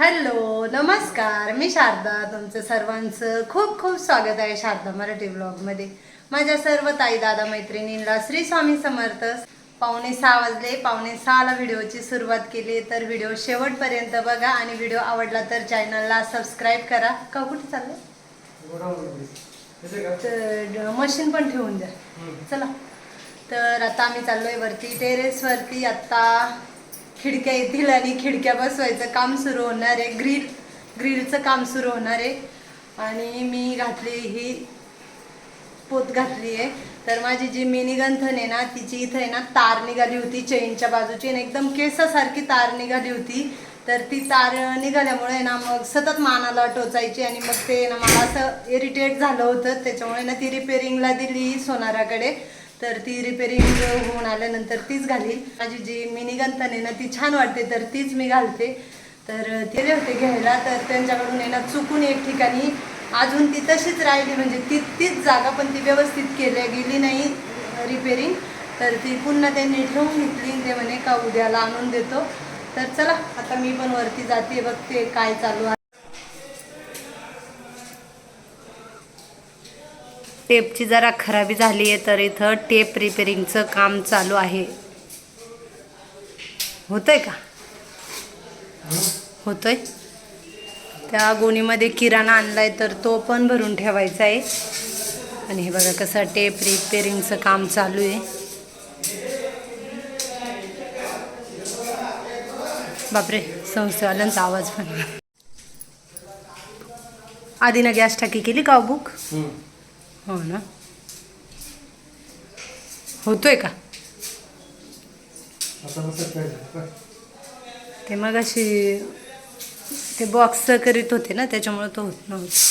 Hello नमस्कार. मी शारदा तुमचं सर्वांचं खूप खूप स्वागत आहे शारदा मराठी ब्लॉगमध्ये. माझ्या सर्व ताई दादा मैत्रिणींना श्री स्वामी समर्थ. पावणे सहा वाजले पावणे सहाला व्हिडिओची सुरुवात केली तर व्हिडिओ शेवटपर्यंत बघा आणि व्हिडिओ आवडला तर चॅनलला सबस्क्राईब करा. का कुठे चाललं? तर मशीन पण ठेवून द्या. चला. तर आता आम्ही चाललोय वरती टेरेस वरती. आता खिडक्या येतील आणि खिडक्या बसवायचं काम सुरू होणार आहे. ग्रिल ग्रिलचं काम सुरू होणार आहे. आणि मी घातली ही पोत घातली आहे. तर माझी जी मिनी गंथन आहे ना तिची इथं आहे ना तार निघाली होती चेनच्या बाजूची आणि एकदम केसासारखी तार निघाली होती. तर ती तार निघाल्यामुळे ना मग सतत मानाला टोचायची आणि मग ते ना मला असं इरिटेट झालं होतं. त्याच्यामुळे ना ती रिपेरिंगला दिली सोनाराकडे. तर ती रिपेरिंग होऊन आल्यानंतर तीच घालीन. माझी जी मिनीगंथन आहे ना ती छान वाटते तर तीच मी घालते. तर ते होते घ्यायला तर त्यांच्याकडून येणार ना चुकून एक ठिकाणी अजून ती तशीच राहिली म्हणजे ती तीच जागा पण ती व्यवस्थित केली गेली नाही रिपेरिंग तर ती पुन्हा त्यांनी ठेवून घेतली ते म्हणे का उद्याला आणून देतो? तर चला आता मी पण वरती जाते बघते काय चालू आहे. टेपची जरा खराबी झाली आहे तर इथं टेप रिपेरिंगचं काम चालू आहे. होतंय का? होतंय. त्या गोणीमध्ये किराणा आणलाय तर तो पण भरून ठेवायचा आहे. आणि हे बघा कसं टेप रिपेरिंगचं काम चालू आहे. बापरे संस्थेवाल्यांचा आवाज पण. आधीनं गॅस टाकी केली का बुक? हो ना. होतोय का? ते मग अशी ते बॉक्स करीत होते ना त्याच्यामुळे तो होत नव्हता.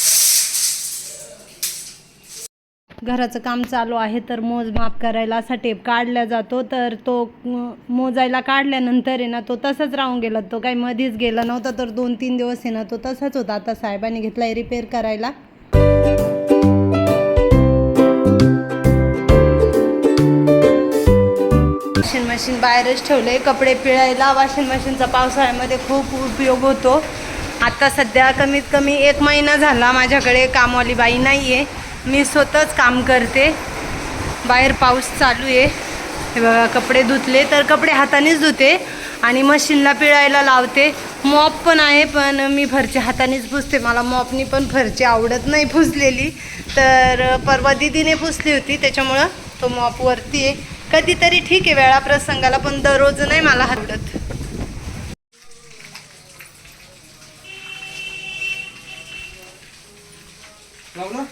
घराचं काम चालू आहे तर मोजमाप करायला असा टेप काढला जातो तर तो मोजायला काढल्यानंतर आहे ना तो तसाच राहून गेला. तो काही मध्येच गेला नव्हता तर दोन तीन दिवस आहे ना तो तसाच होता. आता साहेबांनी घेतला रिपेअर करायला. वॉशिंग मशीन बाहेरच ठेवले कपडे पिळायला वॉशिंग मशीनचा पावसाळ्यामध्ये खूप उपयोग होतो. आता सध्या कमीत कमी एक महिना झाला माझ्याकडे कामवाली बाई नाही आहे मी स्वतःच काम करते. बाहेर पाऊस चालू आहे. हे बघा कपडे धुतले तर कपडे हातानेच धुते आणि मशीनला पिळायला लावते. मॉप पण आहे पण मी फरची हातानेच पुसते. मला मॉपनी पण फरची आवडत नाही पुसलेली. तर परवा दिदीने पुसली होती त्याच्यामुळं तो मॉप वरती आहे. कधीतरी ठीक आहे वेळा प्रसंगाला पण दररोज नाही मला आवडत लावलं?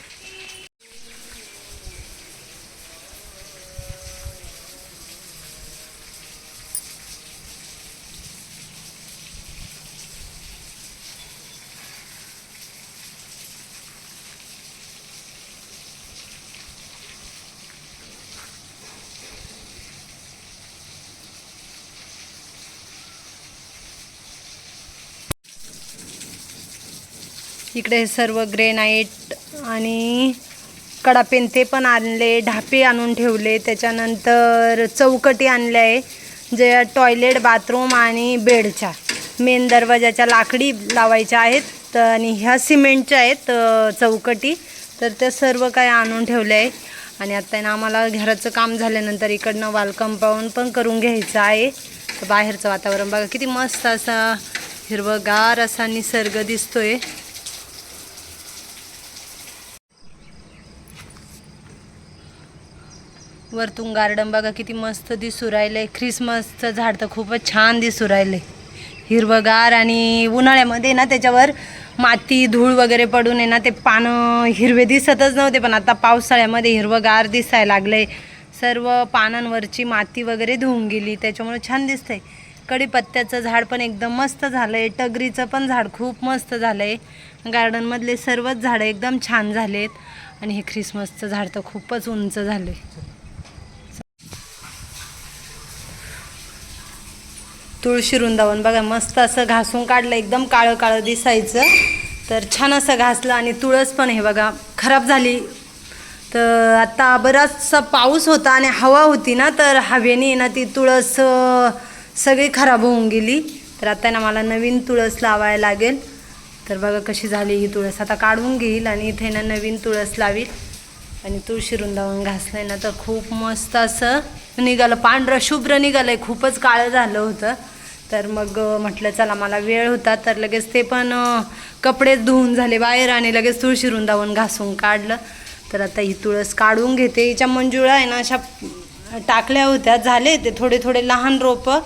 इकडे सर्व ग्रेनाईट आणि कडापेन ते पण आणले ढापे आणून ठेवले. त्याच्यानंतर चौकटी आणल्या आहे जे टॉयलेट बाथरूम आणि बेडच्या. मेन दरवाजाच्या लाकडी लावायच्या आहेत तर आणि ह्या सिमेंटच्या आहेत चौकटी. तर त्या सर्व काय आणून ठेवलं आहे. आणि आता ना आम्हाला घराचं काम झाल्यानंतर इकडनं वाल कंपाऊंड पण करून घ्यायचं आहे. तर बाहेरचं वातावरण बघा किती मस्त असा हिरवगार असा निसर्ग दिसतोय. वरतून गार्डन बघा किती मस्त दिसू राहिलंय ख्रिसमसचं झाड तर खूपच छान दिसू राहिलंय हिरवगार आणि उन्हाळ्यामध्ये ना त्याच्यावर माती धूळ वगैरे पडून आहे ना ते पानं हिरवे दिसतच नव्हते पण आता पावसाळ्यामध्ये हिरवगार दिसायला लागलंय सर्व पानांवरची माती वगैरे धुवून गेली त्याच्यामुळे छान दिसतंय. कडीपत्त्याचं झाड पण एकदम मस्त झालंय. टगरीचं पण झाड खूप मस्त झालंय. गार्डनमधले सर्वच झाडं एकदम छान झालेत. आणि हे ख्रिसमसचं झाड तर खूपच उंच झालं आहे झालंय तुळशी वृंदावन. बघा मस्त असं घासून काढलं एकदम काळं काळं दिसायचं. तर छान असं घासलं आणि तुळस पण हे बघा खराब झाली. तर आता बराचसा पाऊस होता आणि हवा होती ना तर हवेने ना ती तुळस सगळी खराब होऊन गेली. तर आता ना मला नवीन तुळस लावायला लागेल. तर बघा कशी झाली ही तुळस. आता काढून घेईल आणि इथे ना नवीन तुळस लावील आणि तुळशी वृंदावन घासलं ना तर खूप मस्त असं निघालं. पांढरं शुभ्र निघालंय. खूपच काळं झालं होतं. तर मग म्हटलं चला मला वेळ होता. तर लगेच ते पण कपडे धुवून झाले बाहेर आणि लगेच तुळशी रुंदावून घासून काढलं. तर आता ही तुळस काढून घेते. हिच्या मंजुळा आहे ना अशा टाकल्या होत्या. झाले ते थोडे थोडे लहान रोपं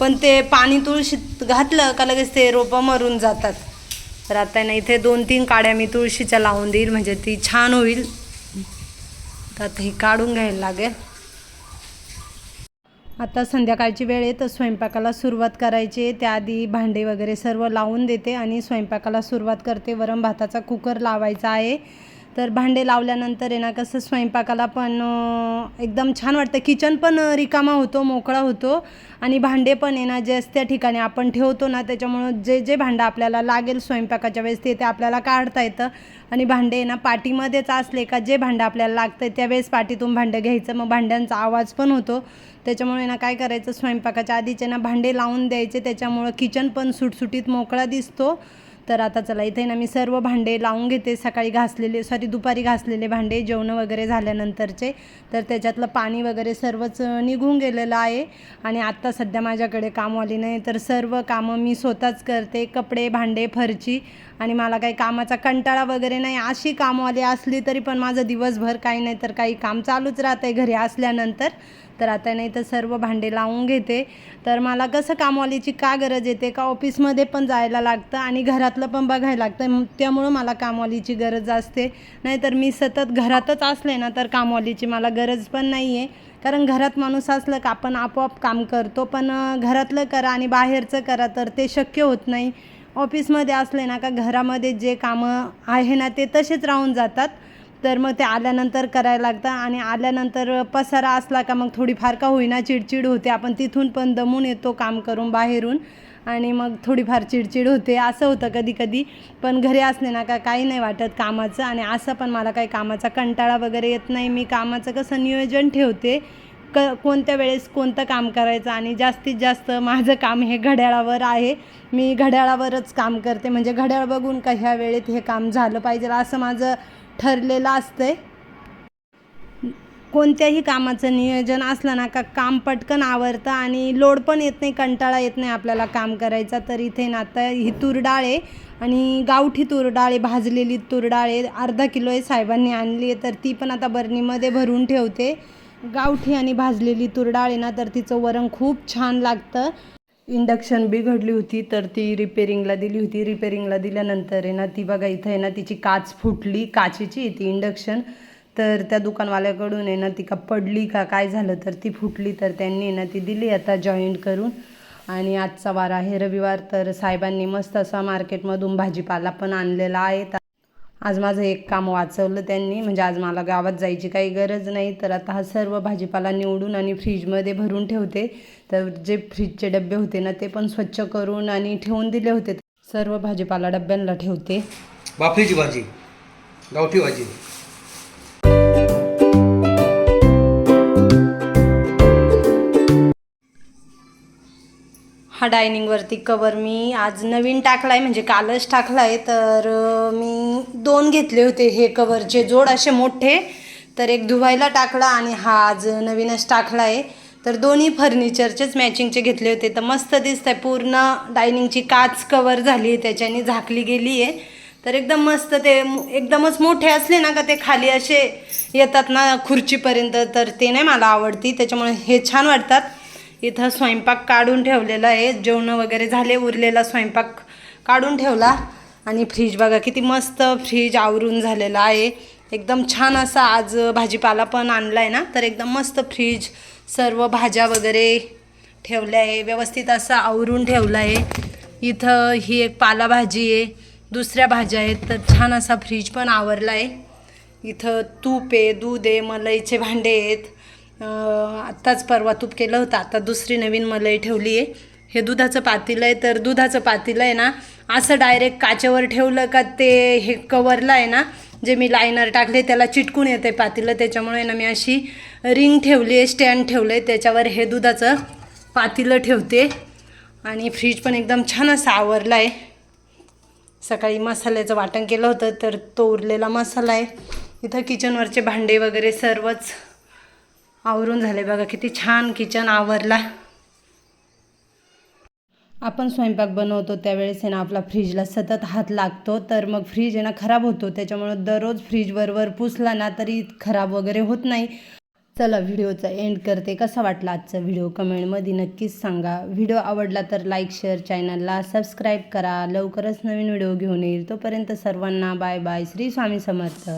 पण ते पाणी तुळशीत घातलं का लगेच ते रोपं मरून जातात. तर आता ना इथे दोन तीन काड्या मी तुळशीच्या लावून देईल. म्हणजे ती छान होईल. तर आता ही काढून घ्यायला लागेल. आता संध्याकाळची वेळ आहे तर स्वयंपाकाला सुरुवात करायची त्याआधी भांडे वगैरे सर्व लावून देते आणि स्वयंपाकाला सुरुवात करते. वरण भाताचा कुकर लावायचा आहे. तर भांडे लावल्यानंतर आहे ना कसं स्वयंपाकाला पण एकदम छान वाटतं. किचन पण रिकामा होतो मोकळा होतो. आणि भांडे पण आहे ना जे त्या ठिकाणी आपण ठेवतो ना त्याच्यामुळं जे जे भांडं आपल्याला लागेल स्वयंपाकाच्या वेळेस ते ते आपल्याला काढता येतं. आणि भांडे आहे ना पाटीमध्येच असले का जे भांडं आपल्याला लागतं आहे त्यावेळेस पाटीतून भांडं घ्यायचं. मग भांड्यांचा आवाज पण होतो. त्याच्यामुळे ना काय करायचं स्वयंपाकाच्या आधीचे ना भांडे लावून द्यायचे. त्याच्यामुळं किचन पण सुटसुटीत मोकळा दिसतो. तर आता चला इथे ना मी सर्व भांडे लावून घेते. सकाळी घासलेले सॉरी दुपारी घासलेले भांडे जेवणं वगैरे झाल्यानंतरचे. तर त्याच्यातलं पाणी वगैरे सर्वच निघून गेलेलं आहे. आणि आत्ता सध्या माझ्याकडे कामवाली नाही तर सर्व कामं मी स्वतःच करते. कपडे भांडे फरची. आणि मला काही कामाचा कंटाळा वगैरे नाही. अशी कामवाली असली तरी पण माझं दिवसभर काही नाही तर काही काम चालूच राहतं घरी असल्यानंतर. तर आता नाही तर सर्व भांडे लावून घेते. तर मला कसं कामवालीची का गरज येते? का ऑफिसमध्ये पण जायला लागतं आणि घरातलं पण बघायला लागतं. त्यामुळं मला कामवालीची गरज असते. नाहीतर मी सतत घरातच असले ना तर कामवालीची मला गरज पण नाही आहे कारण घरात माणूस असलं का आपण आपोआप काम करतो. पण घरातलं करा आणि बाहेरचं करा तर ते शक्य होत नाही. ऑफिसमध्ये असले ना का घरामध्ये जे कामं आहे ना ते तसेच राहून जातात. तर मग ते आल्यानंतर करायला लागतं आणि आल्यानंतर पसारा असला का मग थोडीफार का होईना चिडचिड होते. आपण तिथून पण दमून येतो काम करून बाहेरून आणि मग थोडीफार चिडचिड होते. असं होतं कधी कधी पण घरी असले ना का काही नाही वाटत कामाचं आणि असं पण मला काही कामाचा कंटाळा वगैरे येत नाही. मी कामाचं कसं नियोजन ठेवते. क कोणत्या वेळेस कोणतं काम करायचं आणि जास्तीत जास्त माझं काम हे घड्याळावर आहे. मी घड्याळावरच काम करते. म्हणजे घड्याळ बघून का ह्या वेळेत हे काम झालं पाहिजे. असं माझं ठरलेलं असतंय. कोणत्याही कामाचं नियोजन असलं ना का काम पटकन आवरतं आणि लोड पण येत नाही कंटाळा येत नाही आपल्याला काम करायचा. तर इथे ना आता ही तुरडाळ आहे आणि गावठी तुरडाळ आहे भाजलेली तुरडाळ आहे अर्धा किलो आहे साहेबांनी आणली आहे. तर ती पण आता बरणीमध्ये भरून ठेवते. गावठी आणि भाजलेली तुरडाळ आहे ना तर तिचं वरण खूप छान लागतं. इंडक्शन बिघडली होती तर ती रिपेरिंगला दिली होती. रिपेरिंगला दिल्यानंतर आहे ना ती बघा इथं आहे ना तिची काच फुटली काचेची ती इंडक्शन. तर त्या दुकानवाल्याकडून आहे ना ती का पडली का काय झालं तर ती फुटली. तर त्यांनी ना ती दिली आता जॉईंट करून. आणि आजचा वार आहे. रविवार तर साहेबांनी मस्त असा मार्केटमधून भाजीपाला पण आणलेला आहे. आज माझं एक काम वाचवलं त्यांनी म्हणजे आज मला गावात जायची काही गरज नाही. तर आता हा सर्व भाजीपाला निवडून आणि फ्रीजमध्ये भरून ठेवते. तर जे फ्रीजचे डबे होते ना ते पण स्वच्छ करून आणि ठेवून दिले होते. सर्व भाजीपाला डब्यांना ठेवते. बाफरीची भाजी गावठी भाजी. हा डायनिंगवरती कवर मी आज नवीन टाकला आहे म्हणजे कालच टाकला आहे तर मी दोन घेतले होते हे कवरचे जोड असे मोठे. तर एक धुवायला टाकला आणि हा आज नवीनच टाकला आहे तर दोन्ही फर्निचरचेच मॅचिंगचे घेतले होते. तर मस्त दिसत आहे पूर्ण डायनिंगची काच कवर झाली आहे त्याच्याने झाकली गेली आहे तर एकदम मस्त ते एकदमच मोठे असले ना का ते खाली असे येतात ना खुर्चीपर्यंत तर ते नाही मला आवडती. त्याच्यामुळे हे छान वाटतात. इथं स्वयंपाक काढून ठेवलेला आहे. जेवणं वगैरे झाले उरलेला स्वयंपाक काढून ठेवला. आणि फ्रीज बघा किती मस्त फ्रीज आवरून झालेला आहे. एकदम छान असा आज भाजीपाला पण आणला आहे ना? तर एकदम मस्त फ्रीज सर्व भाज्या वगैरे ठेवल्या आहे. व्यवस्थित असं आवरून ठेवलं आहे. इथं ही एक पालाभाजी आहे. दुसऱ्या भाज्या आहेत. तर छान असा फ्रीज पण आवरला आहे. इथं तूप आहे दूध आहे मलईचे भांडे आहेत. आत्ताच परवा तूप केलं होतं. आता दुसरी नवीन मलई ठेवली आहे. हे दुधाचं पातेलं आहे तर दुधाचं पातेलं आहे ना असं डायरेक्ट काचेवर ठेवलं का ते हे कवरला आहे ना जे मी लायनर टाकले त्याला चिटकून येते पातेलं. त्याच्यामुळे ना मी अशी रिंग ठेवली आहे स्टँड ठेवलं आहे. त्याच्यावर हे दुधाचं पातेलं ठेवते. आणि फ्रीज पण एकदम छान असा आवरला आहे. सकाळी मसाल्याचं वाटण केलं होतं तर तो उरलेला मसाला आहे. इथं किचनवरचे भांडे वगैरे सर्वच आवरून झाले. बघा किती छान किचन आवरला. आपण स्वयंपाक बनवतो त्यावेळेस आहे ना आपला फ्रीजला सतत हात लागतो. तर मग फ्रीज आहे ना खराब होतो. त्याच्यामुळं दररोज फ्रीजवरवर पुसला ना तरी खराब वगैरे होत नाही. चला व्हिडिओचा एंड करते. कसा वाटला आजचा व्हिडिओ कमेंटमध्ये नक्कीच सांगा. व्हिडिओ आवडला तर लाईक शेअर चॅनलला सबस्क्राईब करा. लवकरच नवीन व्हिडिओ घेऊन येईल. तोपर्यंत सर्वांना बाय बाय श्री स्वामी समर्थ.